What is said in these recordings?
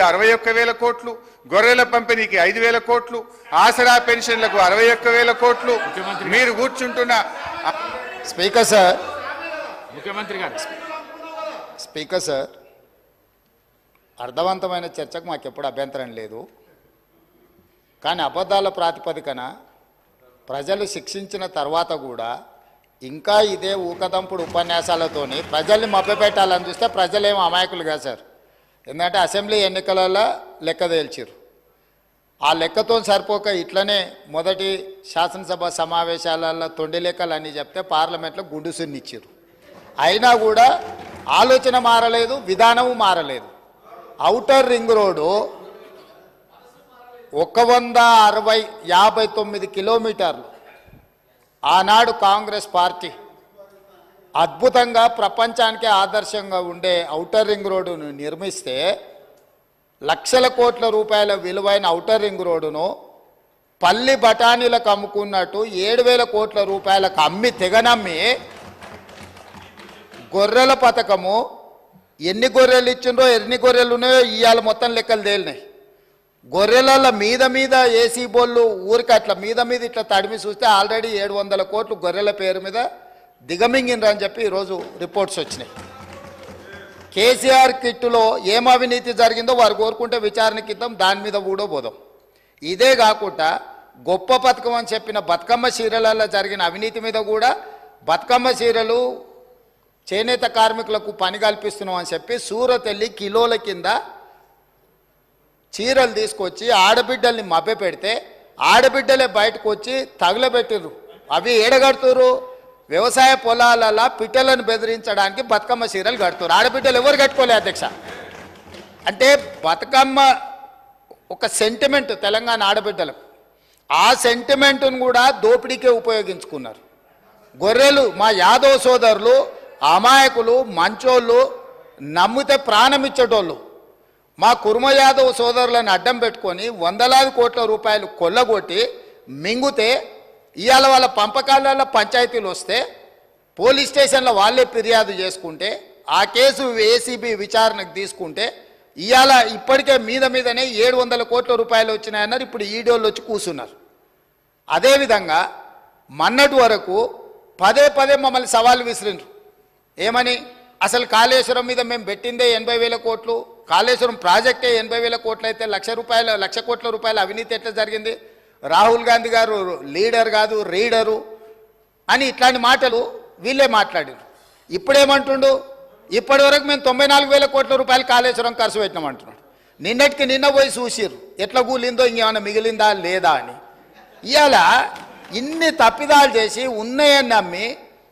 అరవై ఒక్క వేల కోట్లు గొర్రెల పంపిణీకి ఐదు వేల కోట్లు ఆసరా పెన్షన్లకు అరవై ఒక్క వేల కోట్లు. మీరు కూర్చుంటున్న స్పీకర్ సార్. ముఖ్యమంత్రి గారు. స్పీకర్ సార్ అర్థవంతమైన చర్చకు మాకు ఎప్పుడు అభ్యంతరం లేదు. కానీ అబద్ధాల ప్రాతిపదికన ప్రజలు శిక్షించిన తర్వాత కూడా ఇంకా ఇదే ఊకదంపుడు ఉపన్యాసాలతోని ప్రజల్ని మభ్యపెట్టాలని చూస్తే ప్రజలేం అమాయకులు కాదు సార్. ఎందుకంటే అసెంబ్లీ ఎన్నికలలో లెక్క తేల్చిరు ఆ లెక్కతో సరిపోక ఇట్లనే మొదటి శాసనసభ సమావేశాలలో తొండి లెక్కలు అని చెప్తే పార్లమెంట్లో గుండుసున్నిచ్చారు అయినా కూడా ఆలోచన మారలేదు విధానము మారలేదు. ఔటర్ రింగ్ రోడ్డు ఒక వంద అరవై యాభై తొమ్మిది కిలోమీటర్లు. ఆనాడు కాంగ్రెస్ పార్టీ అద్భుతంగా ప్రపంచానికి ఆదర్శంగా ఉండే ఔటర్ రింగ్ రోడ్డును నిర్మిస్తే లక్షల కోట్ల రూపాయల విలువైన ఔటర్ రింగ్ రోడ్డును పల్లి బఠానీలకు అమ్ముకున్నట్టు ఏడు వేల కోట్ల రూపాయలకు అమ్మి తెగనమ్మి గొర్రెల పథకము ఎన్ని గొర్రెలు ఇచ్చిండ్రో ఎన్ని గొర్రెలు ఉన్నాయో ఇవాళ మొత్తం లెక్కలు తేలినాయి. గొర్రెల మీద మీద ఏసీ బోళ్ళు ఊరికి అట్లా మీద మీద ఇట్లా తడిమి చూస్తే ఆల్రెడీ ఏడు వందల కోట్లు గొర్రెల పేరు మీద దిగమింగిండ్రు అని చెప్పి ఈరోజు రిపోర్ట్స్ వచ్చినాయి. కేసీఆర్ కిట్టులో ఏం అవినీతి జరిగిందో వారు కోరుకుంటే విచారణకి ఇద్దాం దాని మీద కూడా పోదాం ఇదే కాకుండా గొప్ప పథకం అని చెప్పిన బతుకమ్మ చీరలలో జరిగిన అవినీతి మీద కూడా బతుకమ్మ చీరలు చేనేత కార్మికులకు పని కల్పిస్తున్నాం అని చెప్పి సూరత్ వెళ్ళి కిలోల కింద చీరలు తీసుకొచ్చి ఆడబిడ్డల్ని మభ్య పెడితే ఆడబిడ్డలే బయటకు వచ్చి తగులబెట్టిర్రు. అవి ఏడగడుతురు వ్యవసాయ పొలాలలో పిట్టలను బెదిరించడానికి బతుకమ్మ చీరలు కడుతున్నారు. ఆడబిడ్డలు ఎవరు కట్టుకోలే అధ్యక్ష? అంటే బతుకమ్మ ఒక సెంటిమెంట్ తెలంగాణ ఆడబిడ్డలకు. ఆ సెంటిమెంట్ను కూడా దోపిడీకే ఉపయోగించుకున్నారు. గొర్రెలు మా యాదవ్ సోదరులు అమాయకులు మంచోళ్ళు నమ్మితే ప్రాణం ఇచ్చేటోళ్ళు. మా కుర్మ యాదవ్ సోదరులను అడ్డం పెట్టుకొని వందలాది కోట్ల రూపాయలు కొల్లగొట్టి మింగుతే ఇవాళ వాళ్ళ పంపకాలలో పంచాయతీలు వస్తే పోలీస్ స్టేషన్లో వాళ్ళే ఫిర్యాదు చేసుకుంటే ఆ కేసు ఏసీబీ విచారణకు తీసుకుంటే ఇవాళ ఇప్పటికే మీద మీదనే ఏడు వందల కోట్ల రూపాయలు వచ్చినాయన్నారు ఇప్పుడు ఈడోళ్ళు వచ్చి కూర్చున్నారు అదేవిధంగా మన్నటి వరకు పదే పదే మమ్మల్ని సవాలు విసిరిండ్రు ఏమని? అసలు కాళేశ్వరం మీద మేము పెట్టిందే ఎనభై వేల కోట్లు కాళేశ్వరం ప్రాజెక్టే ఎనభై వేల కోట్లు అయితే లక్ష రూపాయల లక్ష కోట్ల రూపాయల అవినీతి ఎట్లా జరిగింది? రాహుల్ గాంధీ గారు లీడర్ కాదు రీడరు అని ఇట్లాంటి మాటలు వీళ్ళే మాట్లాడారు ఇప్పుడేమంటుండు? ఇప్పటి వరకు మేము తొంభై నాలుగు వేల కోట్ల రూపాయలు కాళేశ్వరం ఖర్చు పెట్టినాం అంటున్నాడు నిన్నటికి నిన్న పోయి చూసిర్రు ఎట్లా కూలిందో ఇంకేమైనా మిగిలిందా లేదా అని. ఇవాళ ఇన్ని తప్పిదాలు చేసి ఉన్నాయని నమ్మి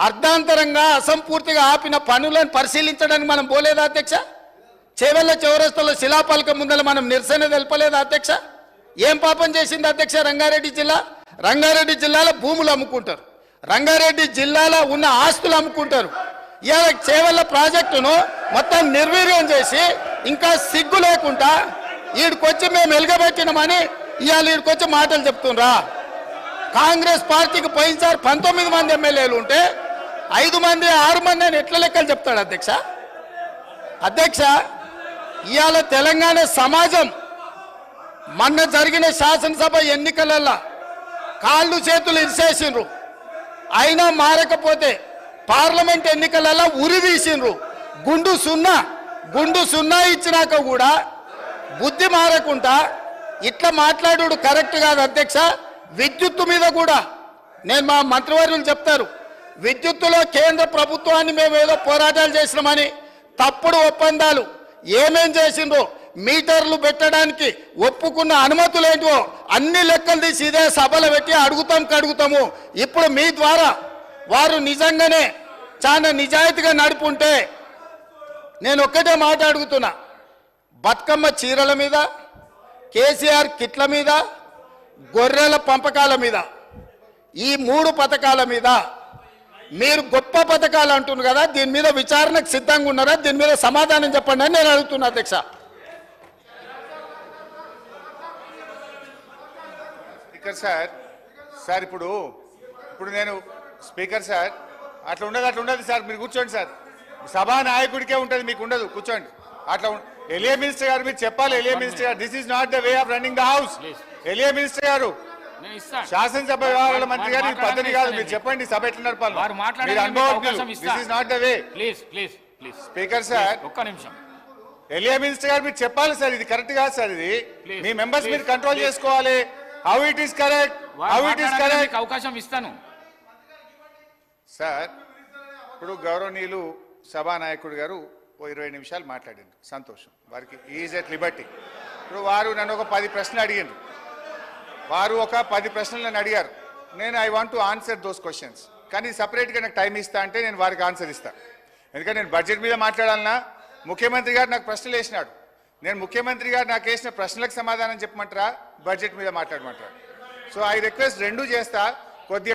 అర్ధాంతరంగా అసంపూర్తిగా ఆపిన పనులను పరిశీలించడానికి మనం పోలేదా అధ్యక్ష? చేవెళ్ళ చౌరస్తలో శిలాపలకం ముందర మనం నిరసన తెలపలేదా అధ్యక్ష? ఏం పాపం చేసింది అధ్యక్ష రంగారెడ్డి జిల్లా? రంగారెడ్డి జిల్లాలో భూములు అమ్ముకుంటారు. రంగారెడ్డి జిల్లాలో ఉన్న ఆస్తులు అమ్ముకుంటారు. ఇవాళ చేవెళ్ళ ప్రాజెక్టును మొత్తం నిర్వీర్యం చేసి ఇంకా సిగ్గు లేకుండా వీడికొచ్చి మేము ఎలుగబెట్టినామని ఇవాళ వీడికొచ్చి మాటలు చెప్తుండ్రా. కాంగ్రెస్ పార్టీకి పోయినసారి పంతొమ్మిది మంది ఎమ్మెల్యేలు ఉంటే ఐదు మంది ఆరు మంది అని ఎట్ల లెక్కలు చెప్తాడు అధ్యక్ష? అధ్యక్ష ఇవాళ తెలంగాణ సమాజం మొన్న జరిగిన శాసనసభ ఎన్నికలల్లో కాళ్ళు చేతులు ఇరిసేసిండ్రు. అయినా మారకపోతే పార్లమెంట్ ఎన్నికలలో ఉరి తీసిండ్రు. గుండు సున్నా గుండు సున్నా ఇచ్చినాక కూడా బుద్ధి మారకుండా ఇట్లా మాట్లాడు కరెక్ట్ కాదు అధ్యక్ష. విద్యుత్తు మీద కూడా. నేను మా మంత్రివర్యులు చెప్తారు విద్యుత్తులో కేంద్ర ప్రభుత్వాన్ని మేము ఏదో పోరాటాలు చేసినామని తప్పుడు ఒప్పందాలు ఏమేం చేసిండ్రో మీటర్లు పెట్టడానికి ఒప్పుకున్న అనుమతులు ఏంటో అన్ని లెక్కలు తీసి ఇదే సభలు పెట్టి అడుగుతాం కడుగుతాము. ఇప్పుడు మీ ద్వారా వారు నిజంగానే చాలా నిజాయితీగా నడుపుంటే నేను ఒక్కటే మాట అడుగుతున్నా. బతుకమ్మ చీరల మీద కేసీఆర్ కిట్ల మీద గొర్రెల పంపకాల మీద ఈ మూడు పథకాల మీద మీరు గొప్ప పథకాలు అంటున్నారు కదా దీని మీద విచారణకు సిద్ధంగా ఉన్నారా దీని మీద సమాధానం చెప్పండి అని నేను అడుగుతున్నా అధ్యక్ష. స్పీకర్ సార్ సార్ ఇప్పుడు ఇప్పుడు నేను స్పీకర్ సార్ అట్లా ఉండదు అట్లా ఉండదు సార్ మీరు కూర్చోండి సార్. సభా నాయకుడికే ఉంటుంది మీకు ఉండదు కూర్చోండి. అట్లా ఎలియా మినిస్టర్ గారు మీరు చెప్పాలి ఎలియా మినిస్టర్ గారు this is not the way of running the house. ఎలియా minister గారు శాసనసభ వ్యవహారాల మంత్రి గారు పద్ధతి కాదు మీరు చెప్పండి సభ ఎట్లా నడపాలి. This. Is not the way please please please speaker sir. ఒక్క నిమిషం. ఎలియా మినిస్టర్ గారు మీరు చెప్పాలి సార్ ఇది కరెక్ట్ కాదు సార్ ఇది. మీ మెంబర్స్ మీరు కంట్రోల్. చేసుకోవాలి. How it is correct how it is correct అవకాశం ఇస్తాను. సార్ ఇప్పుడు గౌరవనీయులు సభానాయకుడు గారు ఓ ఇరవై నిమిషాలు మాట్లాడిండ్రు సంతోషం. వారికి ఈజ్ ఎట్ లిబర్టీ. ఇప్పుడు వారు నన్ను ఒక పది ప్రశ్నలు అడిగిండ్రు. వారు ఒక పది ప్రశ్నలు నన్ను అడిగారు. నేను I want to answer those questions. కానీ సపరేట్గా నాకు టైం ఇస్తా అంటే నేను వారికి ఆన్సర్ ఇస్తాను ఎందుకంటే నేను బడ్జెట్ మీద మాట్లాడాలన్నా ముఖ్యమంత్రి గారు నాకు ప్రశ్నలు వేసినాడు. నేను ముఖ్యమంత్రి గారు నాకు వేసిన ప్రశ్నలకు సమాధానం చెప్పమంటారా? బడ్జెట్ మీద మాట్లాడమంటారా? సో ఐ రిక్వెస్ట్ రెండు చేస్తా. కొద్దిగా